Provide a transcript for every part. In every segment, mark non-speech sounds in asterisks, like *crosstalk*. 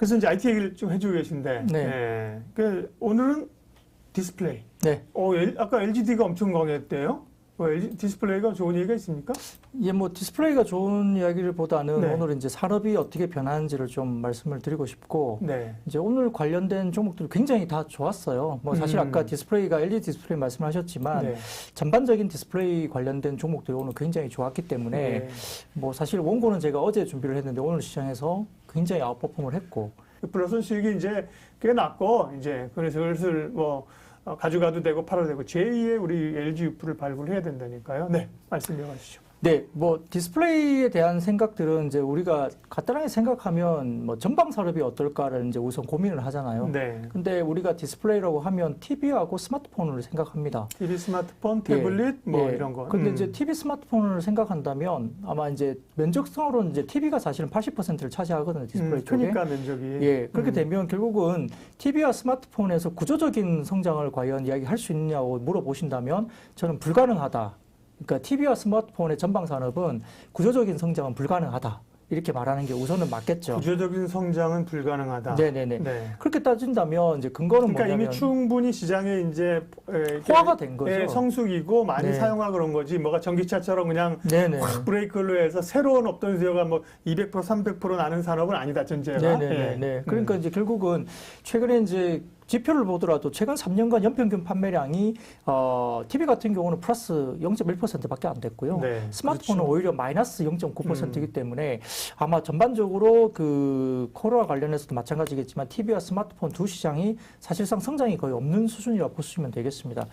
그래서 이제 IT 얘기를 좀 해주고 계신데, 네. 예. 그 오늘은 디스플레이. 네. 어, 엘- 아까 LGD가 엄청 강했대요. 어, LG 디스플레이가 좋은 얘기가 있습니까? 이게 뭐 디스플레이가 좋은 이야기를보다는 네. 오늘 이제 산업이 어떻게 변하는지를 좀 말씀을 드리고 싶고 네. 이제 오늘 관련된 종목들이 굉장히 다 좋았어요. 뭐 사실 음. 아까 디스플레이가 LG 디스플레이 말씀하셨지만 네. 전반적인 디스플레이 관련된 종목들이 오늘 굉장히 좋았기 때문에 네. 뭐 사실 원고는 제가 어제 준비를 했는데 오늘 시장에서 굉장히 아웃퍼폼을 했고 플러스 수익이 이제 꽤 낮고 이제 그래서 슬슬 뭐 어, 가져가도 되고 팔아도 되고 제2의 우리 LG 유프를 발굴해야 된다니까요. 네, 말씀 이어가시죠. 네, 뭐 디스플레이에 대한 생각들은 이제 우리가 간단하게 생각하면 뭐 전방 산업이 어떨까를 이제 우선 고민을 하잖아요. 네, 근데 우리가 디스플레이라고 하면 TV하고 스마트폰을 생각합니다. TV, 스마트폰, 태블릿 뭐 예. 이런 거. 근데 음. 이제 TV 스마트폰을 생각한다면 아마 이제 면적상으로는 이제 TV가 사실은 80%를 차지하거든요. 디스플레이 음, 쪽에. 그러니까 면적이. 예, 그렇게 음. 되면 결국은 TV와 스마트폰에서 구조적인 성장을 과연 이야기할 수 있느냐고 물어보신다면 저는 불가능하다. 그러니까 TV와 스마트폰의 전방 산업은 구조적인 성장은 불가능하다. 이렇게 말하는 게 우선은 맞겠죠. 구조적인 성장은 불가능하다. 네네네. 네. 그렇게 따진다면 이제 근거는 그러니까 뭐냐면 이미 충분히 시장에 이제 호화가 된 거죠. 예, 성숙이고 많이 네. 사용하고 그런 거지. 뭐가 전기차처럼 그냥 네네. 확 브레이크를 해서 새로운 없던 수요가 뭐 200% 300% 나는 산업은 아니다 전제가. 네네네. 예. 네. 그러니까 음. 이제 결국은 최근에 이제 지표를 보더라도 최근 3년간 연평균 판매량이 어, TV 같은 경우는 플러스 0.1%밖에 안 됐고요. 네, 스마트폰은 그렇죠. 오히려 마이너스 0.9%이기 때문에 아마 전반적으로 그 코로나 관련해서도 마찬가지겠지만 TV와 스마트폰 두 시장이 사실상 성장이 거의 없는 수준이라고 보시면 되겠습니다.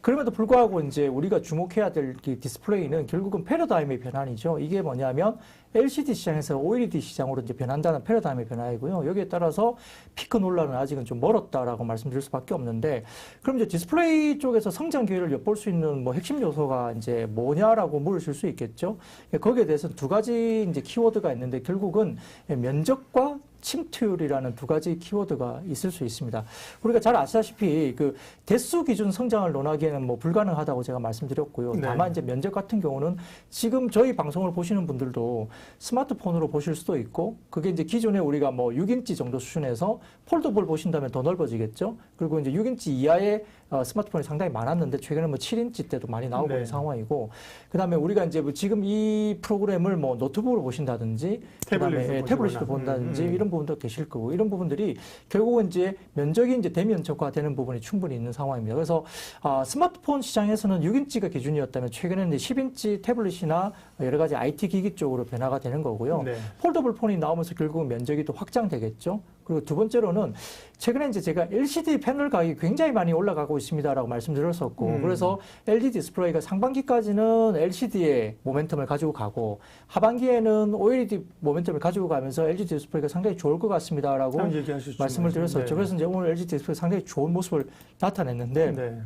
그럼에도 불구하고 이제 우리가 주목해야 될이 디스플레이는 결국은 패러다임의 변환이죠. 이게 뭐냐면 LCD 시장에서 OLED 시장으로 이제 변한다는 패러다임의 변화이고요. 여기에 따라서 피크 논란은 아직은 좀 멀었다라고 말씀드릴 수밖에 없는데 그럼 이제 디스플레이 쪽에서 성장 기회를 엿볼 수 있는 뭐 핵심 요소가 이제 뭐냐라고 물으실 수 있겠죠. 거기에 대해서는 두 가지 이제 키워드가 있는데 결국은 면적과 침투율이라는 두 가지 키워드가 있을 수 있습니다. 우리가 잘 아시다시피 그 대수 기준 성장을 논하기에는 뭐 불가능하다고 제가 말씀드렸고요. 네. 다만 이제 면적 같은 경우는 지금 저희 방송을 보시는 분들도 스마트폰으로 보실 수도 있고 그게 이제 기존에 우리가 뭐 6인치 정도 수준에서 폴더블 보신다면 더 넓어지겠죠. 그리고 이제 6인치 이하의 어, 스마트폰이 상당히 많았는데 최근에 뭐 7인치 때도 많이 나오고 네. 있는 상황이고 그다음에 우리가 이제 뭐 지금 이 프로그램을 뭐 노트북으로 보신다든지 그다음에 예, 태블릿으로. 본다든지 음, 음. 이런 부분도 계실 거고 이런 부분들이 결국은 이제 면적이 이제 대면적화되는 부분이 충분히 있는 상황입니다. 그래서 아, 스마트폰 시장에서는 6인치가 기준이었다면 최근에는 이제 10인치 태블릿이나 여러 가지 IT 기기 쪽으로 변화가 되는 거고요. 네. 폴더블 폰이 나오면서 결국은 면적이 또 확장되겠죠. 그리고 두 번째로는 최근에 이제 제가 LCD 패널 가격이 굉장히 많이 올라가고 있습니다라고 말씀드렸었고 음. 그래서 LG 디스플레이가 상반기까지는 LCD의 모멘텀을 가지고 가고 하반기에는 OLED 모멘텀을 가지고 가면서 LG 디스플레이가 상당히 좋을 것 같습니다라고. 말씀을 드렸었죠. 네. 그래서 이제 오늘 LG 디스플레이 상당히 좋은 모습을 나타냈는데 네.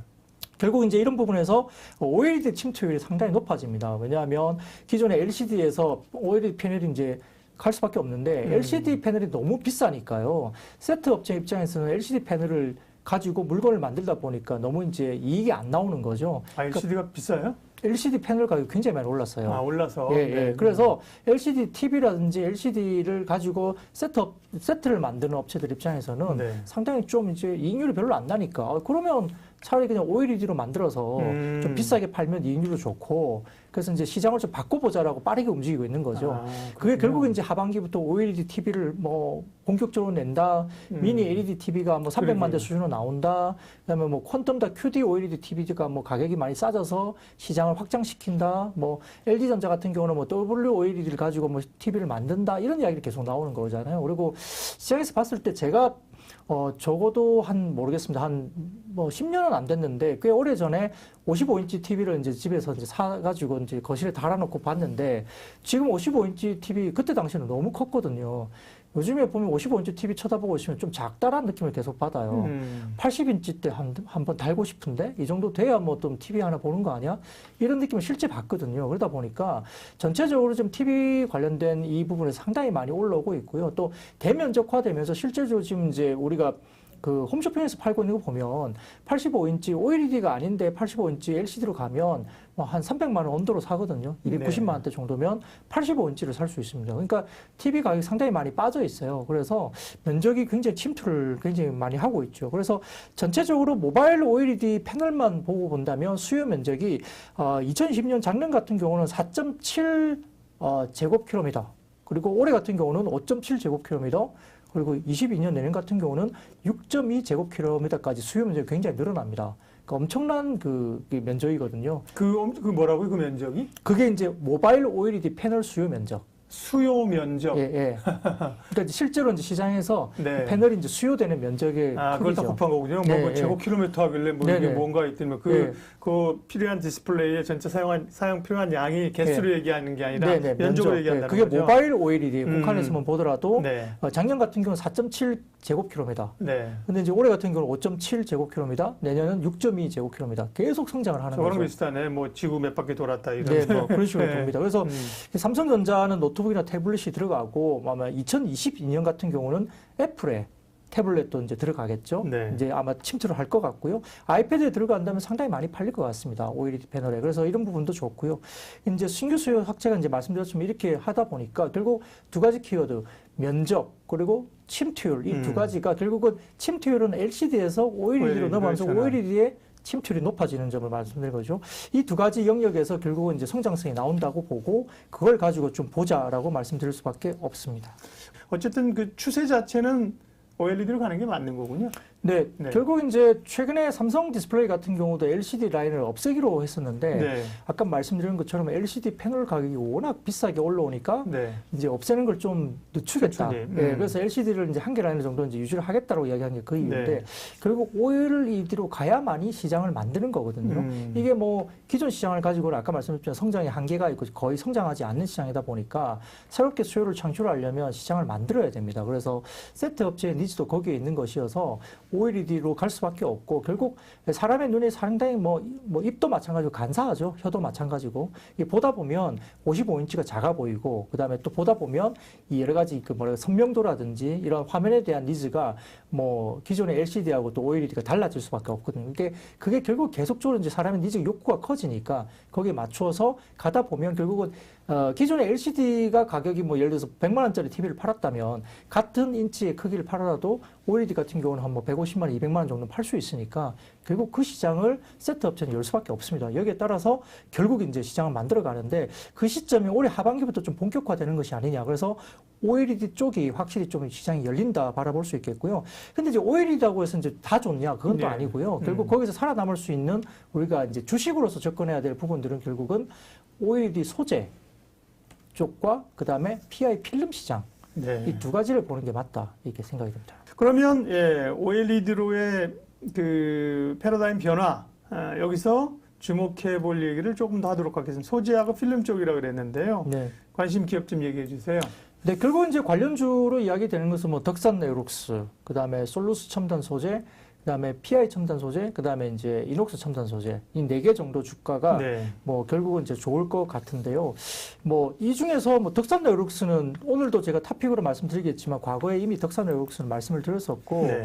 결국 이제 이런 부분에서 OLED 침투율이 상당히 높아집니다. 왜냐하면 기존의 LCD에서 OLED 패널이 이제 갈 수밖에 없는데 음. LCD 패널이 너무 비싸니까요. 세트 업체 입장에서는 LCD 패널을 가지고 물건을 만들다 보니까 너무 이제 이익이 안 나오는 거죠. 아, LCD가 비싸요? LCD 패널 가격이 굉장히 많이 올랐어요. 아, 올라서. 예, 네. 예. 그래서 LCD TV라든지 LCD를 가지고 세트업, 세트를 만드는 업체들 입장에서는 네. 상당히 좀 이제 이익률이 별로 안 나니까 아, 그러면 차라리 그냥 OLED로 만들어서 음. 좀 비싸게 팔면 이익률도 좋고 그래서 이제 시장을 좀 바꿔보자라고 빠르게 움직이고 있는 거죠. 아, 그게. 결국은 이제 하반기부터 OLED TV를 뭐 본격적으로 낸다. 음. 미니 LED TV가 뭐 300만 대. 수준으로 나온다. 그다음에 뭐 퀀텀 다 QD OLED TV가 뭐 가격이 많이 싸져서 시장을 확장시킨다. 뭐 LG 전자 같은 경우는 뭐 WOLED를 가지고 뭐 TV를 만든다. 이런 이야기를 계속 나오는 거잖아요. 그리고 시장에서 봤을 때 제가 어 적어도 한 모르겠습니다. 한 뭐 10년은 안 됐는데 꽤 오래 전에 55인치 TV를 이제 집에서 이제 사 가지고 이제 거실에 달아놓고 봤는데 지금 55인치 TV 그때 당시에는 너무 컸거든요. 요즘에 보면 55인치 TV 쳐다보고 있으면 좀 작다라는 느낌을 계속 받아요. 음. 80인치 때 한 한 번 달고 싶은데 이 정도 돼야 뭐 좀 TV 하나 보는 거 아니야? 이런 느낌을 실제 받거든요. 그러다 보니까 전체적으로 좀 TV 관련된 이 부분에 상당히 많이 올라오고 있고요. 또 대면적화되면서 실제적으로 지금 이제 우리가 그 홈쇼핑에서 팔고 있는 거 보면 85인치 OLED가 아닌데 85인치 LCD로 가면 뭐 한 300만 원 언더로 사거든요. 네. 290만 원대 정도면 85인치를 살 수 있습니다. 그러니까 TV 가격이 상당히 많이 빠져 있어요. 그래서 면적이 굉장히 침투를 굉장히 많이 하고 있죠. 그래서 전체적으로 모바일 OLED 패널만 보고 본다면 수요 면적이 어, 2020년 작년 같은 경우는 4.7 어, 제곱킬로미터 그리고 올해 같은 경우는 5.7 제곱킬로미터 그리고 22년 내년 같은 경우는 6.2 제곱킬로미터까지 수요 면적이 굉장히 늘어납니다. 그러니까 엄청난 그, 그 면적이거든요. 그, 엄- 그 뭐라고요? 그 면적이? 그게 이제 모바일 OLED 패널 수요 면적. 수요 면적. 예, 예. 그러니까 이제 실제로 이제 시장에서 *laughs* 네. 패널이 이제 수요되는 면적의 아, 그걸 다 크기죠. 곱한 거군요. 네, 뭐, 뭐 예. 제곱 킬로미터 하길래 뭐 네, 이게 네. 뭔가 있더니 그, 예. 그 필요한 디스플레이에 전체 사용한, 사용 필요한 양이 개수로 얘기하는 게 아니라 네, 네, 면적으로 면적. 얘기한다는 예, 그게 거죠. 모바일 OLED 음. 국한에서만 보더라도 네. 어, 작년 같은 경우는 4.7 제곱킬로미터. 네. 근데 이제 올해 같은 경우는 5.7 제곱킬로미터, 내년은 6.2 제곱킬로미터. 계속 성장을 하는 거죠. 비슷하네. 뭐 지구 몇 바퀴 돌았다 이런. 네, 뭐 그런 식으로 *laughs* 네. 봅니다. 그래서 음. 삼성전자는 노 트북이나 태블릿이 들어가고 뭐 아마 2022년 같은 경우는 애플에 태블릿도 이제 들어가겠죠. 네. 이제 아마 침투를 할 것 같고요. 아이패드에 들어간다면 상당히 많이 팔릴 것 같습니다. OLED 패널에. 그래서 이런 부분도 좋고요. 이제 신규 수요 확대가 이제 말씀드렸지만 이렇게 하다 보니까 결국 두 가지 키워드 면적 그리고 침투율 이두 음. 가지가 결국은 침투율은 LCD에서 OLED로 넘어가면서 전환. OLED의 침투율이 높아지는 점을 말씀드린 거죠. 이 두 가지 영역에서 결국은 이제 성장성이 나온다고 보고 그걸 가지고 좀 보자라고 말씀드릴 수밖에 없습니다. 어쨌든 그 추세 자체는 OLED로 가는 게 맞는 거군요. 네, 네. 결국 이제 최근에 삼성 디스플레이 같은 경우도 LCD 라인을 없애기로 했었는데 네. 아까 말씀드린 것처럼 LCD 패널 가격이 워낙 비싸게 올라오니까 네. 이제 없애는 걸 좀 늦추겠다. 천천히, 음. 예, 그래서 LCD를 이제 한 개 라인 정도 이제 유지를 하겠다고 이야기한 게 그 이유인데 네. 결국 OLED로 가야만이 시장을 만드는 거거든요. 음. 이게 뭐 기존 시장을 가지고는 아까 말씀드렸지만 성장의 한계가 있고 거의 성장하지 않는 시장이다 보니까 새롭게 수요를 창출하려면 시장을 만들어야 됩니다. 그래서 세트 업체의 니즈도 거기에 있는 것이어서 OLED로 갈 수밖에 없고 결국 사람의 눈에 상당히 뭐, 뭐 입도 마찬가지고 간사하죠. 혀도 마찬가지고 보다 보면 55인치가 작아 보이고 그 다음에 또 보다 보면 이 여러 가지 그 뭐라 선명도라든지 이런 화면에 대한 니즈가 뭐 기존의 LCD하고 또 OLED가 달라질 수밖에 없거든요. 이게 그게 결국 계속적으로 이제 사람의 니즈 욕구가 커지니까 거기에 맞추어서 가다 보면 결국은 어, 기존의 LCD가 가격이 뭐 예를 들어서 100만 원짜리 TV를 팔았다면 같은 인치의 크기를 팔아도 OLED 같은 경우는 한 뭐 150만 원, 200만 원 정도 팔수 있으니까 결국 그 시장을 세트 업체는 열 수밖에 없습니다. 여기에 따라서 결국 이제 시장을 만들어 가는데 그 시점이 올해 하반기부터 좀 본격화되는 것이 아니냐. 그래서 OLED 쪽이 확실히 좀 시장이 열린다 바라볼 수 있겠고요. 근데 이제 OLED라고 해서 이제 다 좋냐? 그건 또 네. 아니고요. 결국 음. 거기서 살아남을 수 있는 우리가 이제 주식으로서 접근해야 될 부분들은 결국은 OLED 소재 쪽과 그다음에 PI 필름 시장 네. 이두 가지를 보는 게 맞다 이렇게 생각이 듭니다. 그러면 예, OLED로의 그 패러다임 변화 아, 여기서 주목해 볼 얘기를 조금 더 하도록 하겠습니다. 소재하고 필름 쪽이라 그랬는데요. 네. 관심 기업 좀 얘기해 주세요. 네, 결국 이제 관련주로 이야기되는 것은 뭐 덕산 네오룩스, 그다음에 솔루스 첨단 소재, 그다음에 PI 첨단 소재, 그다음에 이제 이녹스 첨단 소재 이 네 개 정도 주가가 네. 뭐 결국은 이제 좋을 것 같은데요. 뭐 이 중에서 뭐 덕산 네오룩스는 오늘도 제가 타픽으로 말씀드리겠지만 과거에 이미 덕산 네오룩스는 말씀을 드렸었고 네.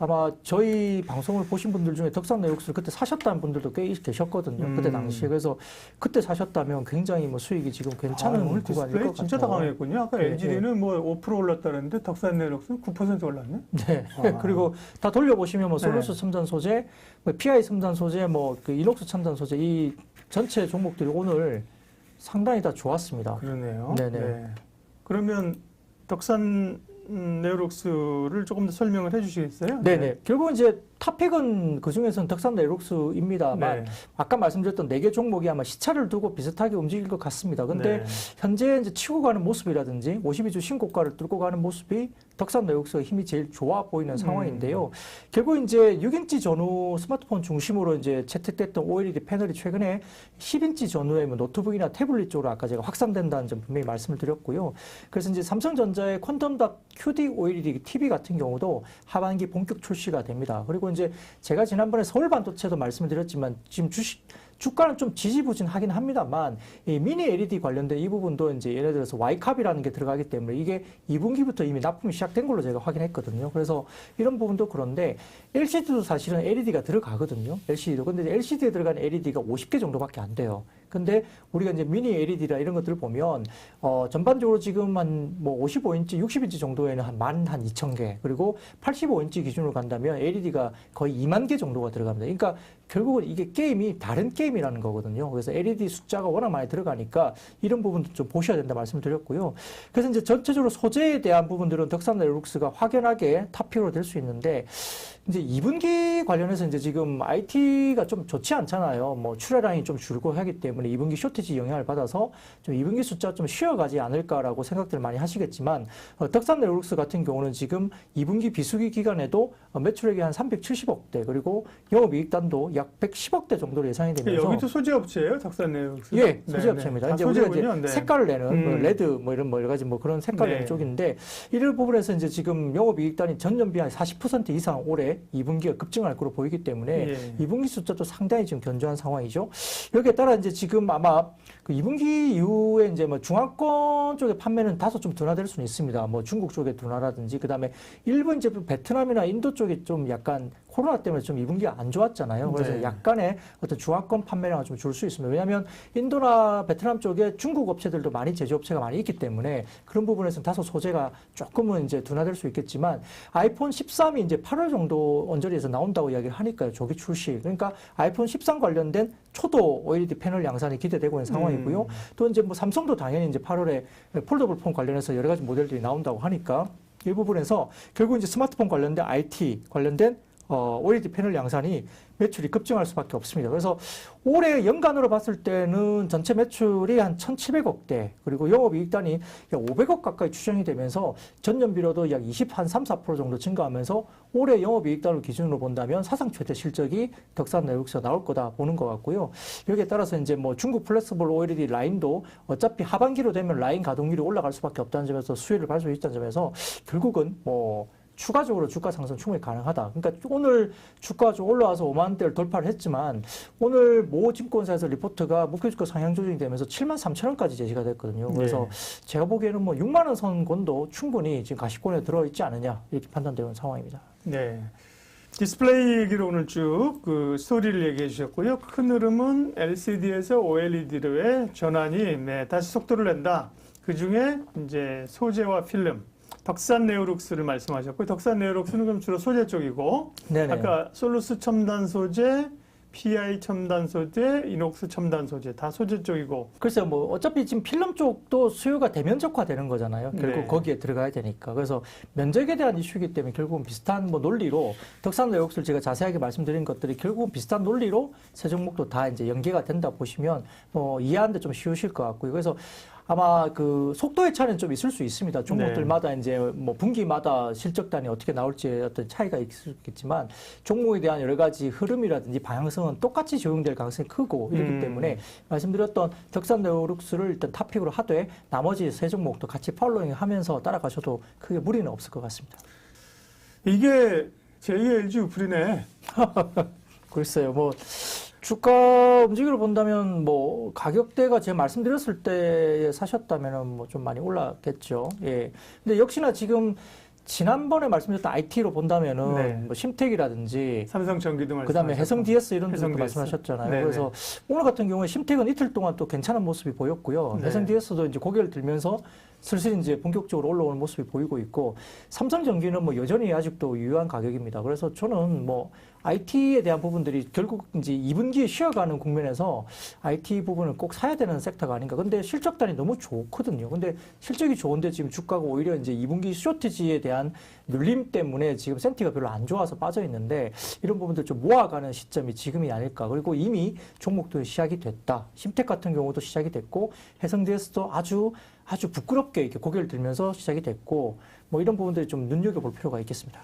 아마 저희 방송을 보신 분들 중에 덕산 네오룩스를 그때 사셨다는 분들도 꽤 계셨거든요. 그때 음. 당시에 그래서 그때 사셨다면 굉장히 뭐 수익이 지금 괜찮은 아, 구간일 것 진짜 같아요. 다 강했군요. 아까 네, LGD는 뭐 5% 올랐다는데 덕산 네럭스는 9% 올랐네. 네. 아. *laughs* 그리고 다 돌려보시면 뭐 네. 첨단 소재, 뭐 PI 첨단 소재, 뭐 그 이녹스 첨단 소재 이 전체 종목들이 오늘 상당히 다 좋았습니다. 그러네요. 네네. 네. 그러면 덕산 음, 네오록스를 조금 더 설명을 해 주시겠어요? 네네. 결국은 이제 탑픽은 그 중에서는 덕산 네록스입니다만 네. 아까 말씀드렸던 네 개 종목이 아마 시차를 두고 비슷하게 움직일 것 같습니다. 근데 네. 현재 이제 치고 가는 모습이라든지 52주 신고가를 뚫고 가는 모습이 덕산 네옥스가 힘이 제일 좋아 보이는 음. 상황인데요. 결국 이제 6인치 전후 스마트폰 중심으로 이제 채택됐던 OLED 패널이 최근에 10인치 전후에 뭐 노트북이나 태블릿 쪽으로 아까 제가 확산된다는 점 분명히 말씀을 드렸고요. 그래서 이제 삼성전자의 퀀텀 닷 QD OLED TV 같은 경우도 하반기 본격 출시가 됩니다. 그리고 이제 제가 지난번에 서울 반도체도 말씀을 드렸지만 지금 주식 주가는 좀 지지부진하긴 합니다만 이 미니 LED 관련된 이 부분도 이제 예를 들어서 Y캅이라는 게 들어가기 때문에 이게 2분기부터 이미 납품이 시작된 걸로 제가 확인했거든요. 그래서 이런 부분도 그런데 LCD도 사실은 LED가 들어가거든요. LCD도. 근데 LCD에 들어간 LED가 50개 정도밖에 안 돼요. 근데 우리가 이제 미니 LED라 이런 것들을 보면 어 전반적으로 지금 한 뭐 55인치, 60인치 정도에는 한 만한 2천 개 그리고 85인치 기준으로 간다면 LED가 거의 2만 개 정도가 들어갑니다. 그러니까 결국은 이게 게임이 다른 게임이라는 거거든요. 그래서 LED 숫자가 워낙 많이 들어가니까 이런 부분도 좀 보셔야 된다 말씀을 드렸고요. 그래서 이제 전체적으로 소재에 대한 부분들은 덕산 넬룩스가 확연하게 탑픽으로 될 수 있는데 이제 2분기 관련해서 이제 지금 IT가 좀 좋지 않잖아요. 뭐 출하량이 좀 줄고 하기 때문에 2분기 쇼티지 영향을 받아서 좀 2분기 숫자 좀 쉬어가지 않을까라고 생각들을 많이 하시겠지만 어, 덕산 넬룩스 같은 경우는 지금 2분기 비수기 기간에도 어, 매출액이 한 370억대 그리고 영업이익단도 약 110억대 정도로 예상이 되면서 네, 여기도 소재 업체예요, 네오스. 예, 소재 업체입니다. 다 이제 우리가 소재군요. 이제 네. 색깔을 내는 뭐 음. 레드 뭐 이런 뭐 여러 가지 뭐 그런 색깔 내는 네. 쪽인데 이를 부분에서 이제 지금 영업이익단이 전년 비 한 40% 이상 올해 2분기가 급증할 것으로 보이기 때문에 예. 2분기 숫자도 상당히 지금 견조한 상황이죠. 여기에 따라 이제 지금 아마 그 2분기 이후에 이제 뭐 중화권 쪽의 판매는 다소 좀 둔화될 수는 있습니다. 뭐 중국 쪽의 둔화라든지 그다음에 일본 이제 베트남이나 인도 쪽이 좀 약간 코로나 때문에 좀 2분기가 안 좋았잖아요. 그래서 네. 약간의 어떤 중화권 판매량을 좀 줄 수 있습니다. 왜냐하면 인도나 베트남 쪽에 중국 업체들도 많이 제조업체가 많이 있기 때문에 그런 부분에서는 다소 소재가 조금은 이제 둔화될 수 있겠지만 아이폰 13이 이제 8월 정도 언저리에서 나온다고 이야기를 하니까요. 조기 출시. 그러니까 아이폰 13 관련된 초도 OLED 패널 양산이 기대되고 있는 상황이고요. 음. 또 이제 뭐 삼성도 당연히 이제 8월에 폴더블 폰 관련해서 여러 가지 모델들이 나온다고 하니까 이 부분에서 결국 이제 스마트폰 관련된 IT 관련된 어, OLED 패널 양산이 매출이 급증할 수밖에 없습니다. 그래서 올해 연간으로 봤을 때는 전체 매출이 한 1,700억대, 그리고 영업이익단이 약 500억 가까이 추정이 되면서 전년비로도 약 20, 한 3, 4% 정도 증가하면서 올해 영업이익단을 기준으로 본다면 사상 최대 실적이 덕산 내역서 나올 거다 보는 것 같고요. 여기에 따라서 이제 뭐 중국 플렉스블 OLED 라인도 어차피 하반기로 되면 라인 가동률이 올라갈 수밖에 없다는 점에서 수혜를 받을 수 있다는 점에서 결국은 뭐 추가적으로 주가 상승 충분히 가능하다. 그러니까 오늘 주가가 좀 올라와서 5만 원대를 돌파를 했지만 오늘 모 증권사에서 리포트가 목표 주가 상향 조정이 되면서 7만 3천 원까지 제시가 됐거든요. 그래서 제가 보기에는 뭐 6만 원 선권도 충분히 지금 가시권에 들어 있지 않느냐 이렇게 판단되는 상황입니다. 네. 디스플레이 얘기로 오늘 쭉 그 스토리를 얘기해 주셨고요. 큰 흐름은 LCD에서 OLED로의 전환이 네, 다시 속도를 낸다. 그 중에 이제 소재와 필름, 덕산 네오룩스를 말씀하셨고, 덕산 네오룩스는 그럼 주로 소재 쪽이고, 네네. 아까 솔루스 첨단 소재, PI 첨단 소재, 이녹스 첨단 소재 다 소재 쪽이고, 글쎄요, 뭐 어차피 지금 필름 쪽도 수요가 대면적화되는 거잖아요. 결국 네. 거기에 들어가야 되니까. 그래서 면적에 대한 이슈이기 때문에 결국은 비슷한 뭐 논리로 덕산 내역을 제가 자세하게 말씀드린 것들이 결국은 비슷한 논리로 세 종목도 다 이제 연계가 된다 보시면 뭐 이해하는데 좀 쉬우실 것 같고요. 그래서 아마 그 속도의 차이는 좀 있을 수 있습니다. 종목들마다 이제 뭐 분기마다 실적단이 어떻게 나올지 어떤 차이가 있겠지만 종목에 대한 여러 가지 흐름이라든지 방향성은 똑같이 적용될 가능성이 크고 이렇기 음. 때문에 말씀드렸던 덕산 네오룩스를 일단 탑픽으로 하되 나머지 세 종목도 같이 팔로잉 하면서 따라가셔도 크게 무리는 없을 것 같습니다. 이게 제2의 LG 우플이네. 글쎄요, 뭐 주가 움직임을 본다면 뭐 가격대가 제가 말씀드렸을 때 사셨다면은 뭐 좀 많이 올랐겠죠. 예. 근데 역시나 지금 지난번에 말씀드렸던 IT로 본다면은 네. 뭐 심택이라든지 삼성 전기도 그다음에. 해성 DS 이런 해성 것도 DS. 말씀하셨잖아요. 네네. 그래서 오늘 같은 경우에 심택은 이틀 동안 또 괜찮은 모습이 보였고요. 네. 해성 DS도 이제 고개를 들면서 슬슬 이제 본격적으로 올라오는 모습이 보이고 있고 삼성전기는 뭐 여전히 아직도 유효한 가격입니다. 그래서 저는 뭐 IT에 대한 부분들이 결국 이제 2분기에 쉬어가는 국면에서 IT 부분을 꼭 사야 되는 섹터가 아닌가. 근데 실적단이 너무 좋거든요. 근데 실적이 좋은데 지금 주가가 오히려 이제 2분기 쇼티지에 대한 눌림 때문에 지금 센티가 별로 안 좋아서 빠져 있는데 이런 부분들 좀 모아가는 시점이 지금이 아닐까. 그리고 이미 종목도 시작이 됐다. 심텍 같은 경우도 시작이 됐고 해성DS도 아주 아주 부끄럽게 이렇게 고개를 들면서 시작이 됐고 뭐 이런 부분들이 좀 눈여겨볼 필요가 있겠습니다.